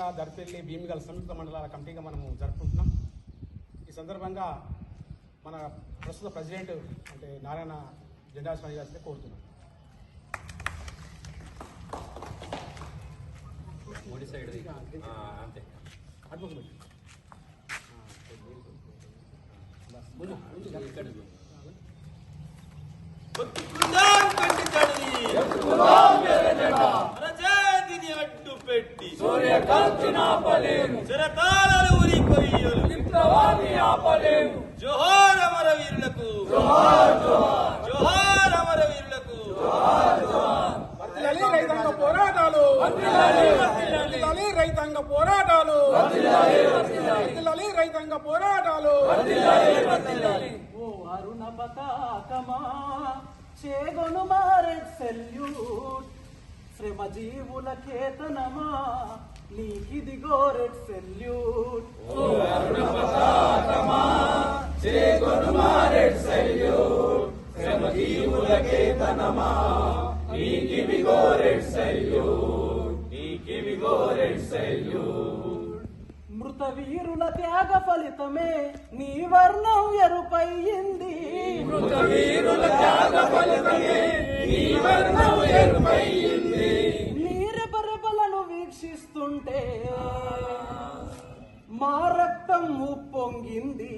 జిల్లా దర్పెల్లి భీమిగల సంయుక్త మండలాల కమిటీగా మనము జరుపుకుంటున్నాం. ఈ సందర్భంగా మన ప్రస్తుత ప్రెసిడెంట్ అంటే నారాయణ జెండా స్వామి గారిని కోరుతున్నాం. ఒడి సైడ్ అంతే. అడ్వొకేట్ ముందు ఇక్కడ అడ్డు పెట్టి చిరకాలలు ఉరి కొయ్యలు జోహార్ అమర వీరులకు జోహార్. అమర వీరులకు వర్ధిల్లాలి రైతాంగ పోరాటాలు. వర్ధిల్లాలి రైతాంగ పోరాటాలు. వర్ధిల్లాలి రైతాంగ పోరాటాలు. ఓ అరుణ పతాకమా. చేగొను మారే సెల్యూట్. శ్రమ జీవుల కేతనమా? నీకిదిగో రెడ్ సెల్యూట్. మృత వీరుల త్యాగ ఫలితమే నీ వర్ణం ఎరుపయ్యింది మృత వీరుల త్యాగ రక్తం ఉప్పొంగింది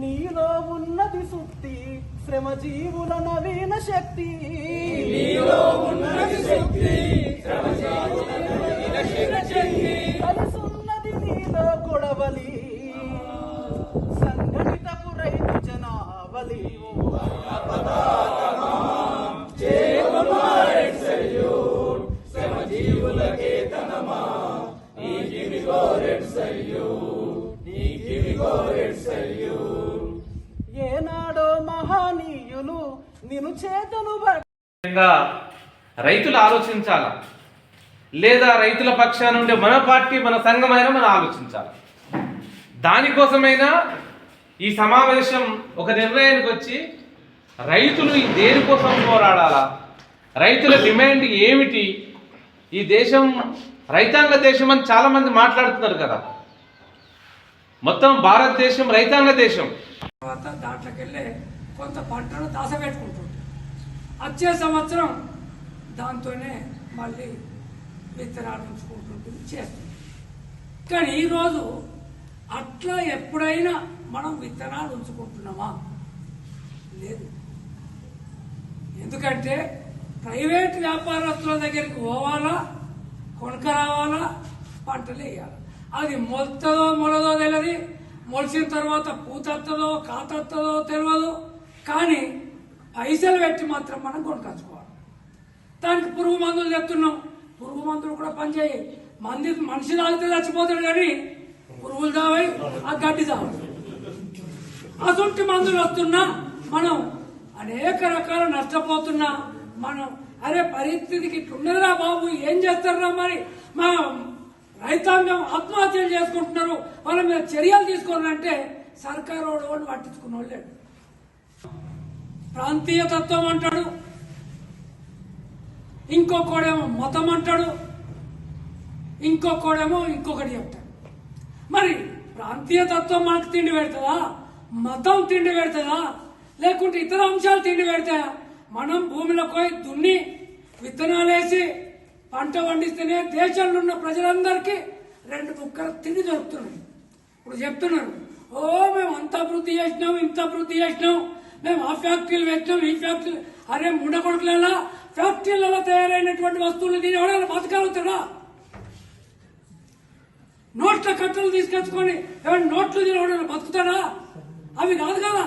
నీలో ఉన్నది సుక్తి శ్రమ జీవుల నవీన శక్తి నీలో ఉన్నది శక్తి శ్రమ జీవుల నవీన శక్తి కలిసున్నది నీలో కొడవలి సంఘటితపు రైతు జనావలి ఏనాడో మహానీయులు నిన్ను చేతను రైతులు ఆలోచించాల? లేదా రైతుల పక్షాన ఉండే మన పార్టీ మన సంఘమైనా మనం ఆలోచించాలి? దానికోసమైనా ఈ సమావేశం ఒక నిర్ణయానికి వచ్చి రైతులు దేనికోసం పోరాడాలా? రైతుల డిమాండ్ ఏమిటి? ఈ దేశం రైతాంగ దేశం అని చాలామంది మాట్లాడుతున్నారు కదా. మొత్తం భారతదేశం రైతాంగ దేశం. తర్వాత దాంట్లోకి వెళ్ళే కొంత పంటను దాసపెట్టుకుంటుంది వచ్చే సంవత్సరం దాంతోనే మళ్ళీ విత్తనాలు ఉంచుకుంటుంటుంది చేస్తుంది. కానీ ఈరోజు అట్లా ఎప్పుడైనా మనం విత్తనాలు ఉంచుకుంటున్నామా? లేదు. ఎందుకంటే ప్రైవేట్ వ్యాపారస్తుల దగ్గరికి పోవాలా? కొనుక రావాలా పంటలు వేయాలి? అది మొలతదో మొలదో తెలియదు మొలిచిన తర్వాత పూతత్తదో కాతత్తదో తెలియదు కానీ పైసలు పెట్టి మాత్రం మనం కొనుకొచ్చుకోవాలి దానికి పురుగు మందులు చెప్తున్నాం పురుగు మందులు కూడా పనిచేయి మంది మనిషి తాగితే చచ్చిపోతాడు కానీ పురుగులు తావాయి ఆ గడ్డి తావాలి అటువంటి మందులు వస్తున్నా మనం అనేక రకాల నష్టపోతున్నా మనం అరే పరిస్థితికి ఇట్లున్నదిరా బాబు ఏం చేస్తారా మరి? మా రైతాంగం ఆత్మహత్యలు చేసుకుంటున్నారు వాళ్ళ మీద చర్యలు తీసుకోవాలంటే సర్కారు వాళ్ళు పట్టించుకున్న వాళ్ళు. ప్రాంతీయ తత్వం అంటాడు ఇంకొకడేమో మతం అంటాడు ఇంకొకడేమో ఇంకొకటి చెప్తాడు. మరి ప్రాంతీయ తత్వం మనకు తిండి పెడుతుందా? మతం తిండి పెడుతుందా? లేకుంటే ఇతర అంశాలు తిండి పెడతాయా? మనం భూమిలో పోయి దున్ని విత్తనాలు వేసి పంట పండిస్తేనే దేశంలో ఉన్న ప్రజలందరికీ రెండు ముక్కలు తిండి దొరుకుతున్నాయి ఇప్పుడు చెప్తున్నారు ఓ మేము అంత అభివృద్ధి చేసినాం ఇంత అభివృద్ధి చేసినాం మేము ఆ ఫ్యాక్టరీలు పెట్టినాం ఈ ఫ్యాక్టరీలు అరే ముండకొడుకులలో ఫ్యాక్టరీలలో తయారైనటువంటి వస్తువులు తిని ఎవరైనా బతకగలుగుతారా? నోట్ల కట్టలు తీసుకొచ్చుకొని ఏమైనా నోట్లు తినవడం బతుకుతాడా అవి కాదు కదా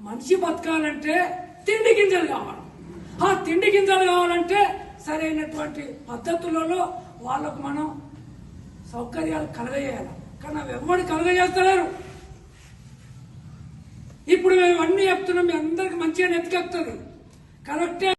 మనిషి బతకాలంటే తిండి గింజలు కావాలి. ఆ తిండి గింజలు కావాలంటే సరైనటువంటి పద్ధతులలో వాళ్ళకు మనం సౌకర్యాలు కలగజేయాలి. కానీ అవి ఎవరు కలగజేస్తలేరు. ఇప్పుడు మేము అన్ని చెప్తున్నాం మీ అందరికి మంచిగా నెత్తికెక్కుతుంది కరెక్టే